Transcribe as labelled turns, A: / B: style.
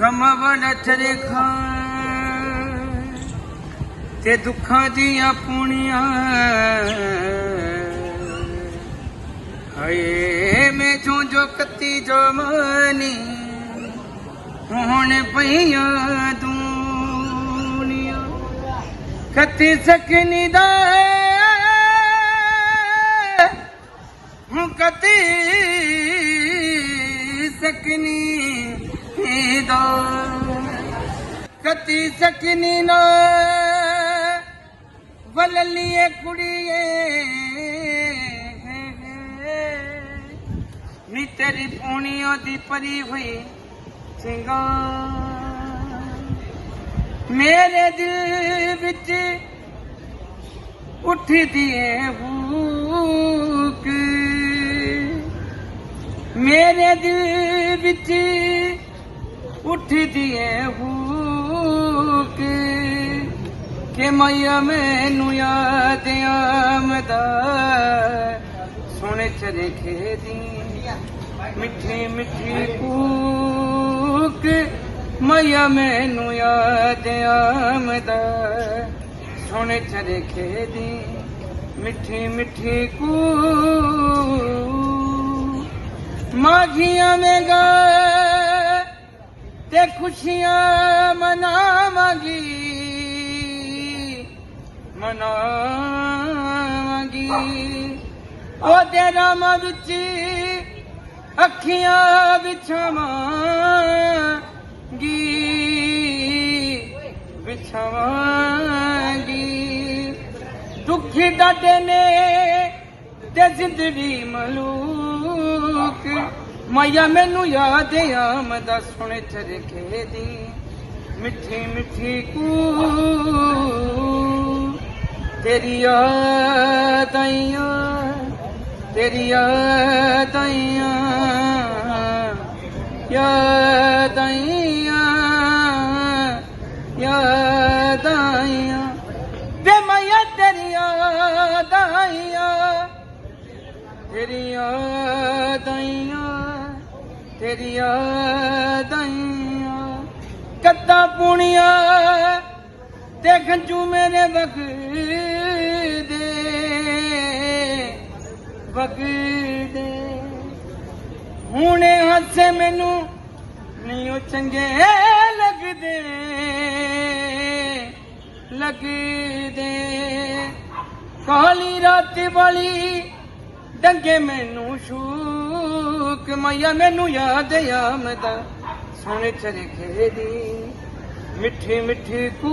A: ਗਮਵਣ ਚਰਖਾਂ ਤੇ ਦੁੱਖਾਂ ਦੀਆਂ ਪੂਣੀਆਂ। ਹਾਏ, ਮੈਂ ਜੋ ਜੋ ਕੱਤੀ ਜੋ ਮਨੀ ਹੁਣ ਪਈਆਂ ਦੁਨੀਆ। ਕੱਤੀ ਸਕਨੀ ਦਾ ਹੁਣ ਕੱਤੀ ਸਕਨੀ ਦਾ ਕੱਤੀ ਸਕਨੀ ਨਾ ਵਲਲੀਏ ਕੁੜੀਏ ਨੀ ਤੇਰੀ ਪੂਣੀਆਂ ਦੀ ਪਰੀ ਹੋਈ ਸਿੰਗਾਰ ਮੇਰੇ ਦਿਲ ਵਿੱਚ ਉੱਠਦੀ ਏ ਹੂਕ। ਮੇਰੇ ਦਿਲ ਵਿੱਚ ਉੱਠਦੀ ਏ ਹੂਕ ਕਿ ਮਈਆ ਮੈਨੂੰ ਯਾਦ ਆਮਦਾ ਸੋਹਣੇ ਚਰੇ ਖੇਦੀ, ਮਿੱਠੀ ਮਿੱਠੀ ਕੂਕ ਮਈਆ ਮੈਨੂੰ ਯਾਦ ਆਮਦਾ ਸੋਹਣੇ ਚਰੇ ਖੇਦੀ, ਮਿੱਠੀ ਮਿੱਠੀ ਕੂਕ ਮਾਘੀਆਂ ਮੇਗਾ ਤੇ ਖੁਸ਼ੀਆਂ ਮਨਾਵਾਂਗੀ। ਮਨਾਵਾਂਗੀ। ਉਹਦੇ ਨਾਮ ਵਿੱਚ ਅੱਖੀਆਂ ਵਿਛਾਵਾਂਗੀ। ਵਿਛਾਵਾਂਗੀ। ਦੁੱਖੀ ਡਾਡੇ ਨੇ ਤੇ ਜ਼ਿੰਦਗੀ ਮਲੂ ਮਾਇਆ ਮੈਨੂੰ ਯਾਦ ਆਮਦਾ ਸੁਣ ਚਰਖੇ ਦੀ। ਮਿੱਠੀ ਮਿੱਠੀ ਕੂ ਤੇਰੀ ਯਾਦ ਆਈਆਂ, ਤੇਰੀ ਯਾਦ ਆਈਆਂ। ਯਾਦ ਆਈਆਂ ਯਾਦ ਆਈਆਂ। ਵੇ ਮਾਇਆ, ਤੇਰੀ ਯਾਦ ਆਈਆਂ। ਤੇਰੀ ਯਾਦ ਤੇਰੀ ਯਾਦ ਆਈਆਂ ਪੁਣੀਆਂ ਤੇ ਖੰਜੂ ਮੇਰੇ ਵਗ ਦੇ ਵਗ ਦੇ ਹੁਣੇ ਹੱਸੇ ਮੈਨੂੰ ਨਹੀਂ ਉਹ ਚੰਗੇ ਲੱਗਦੇ ਲੱਗਦੇ। ਕਾਲੀ ਰਾਤ ਵਾਲੀ ਡੰਗੇ ਮੈਨੂੰ ਸ਼ੂਕ ਮਾਇਆ ਮੈਨੂੰ ਯਾਦ ਆਮਦਾ। ਸੋਹਣੇ ਚਰਖੇ ਦੀ ਮਿੱਠੀ ਮਿੱਠੀ ਕੂ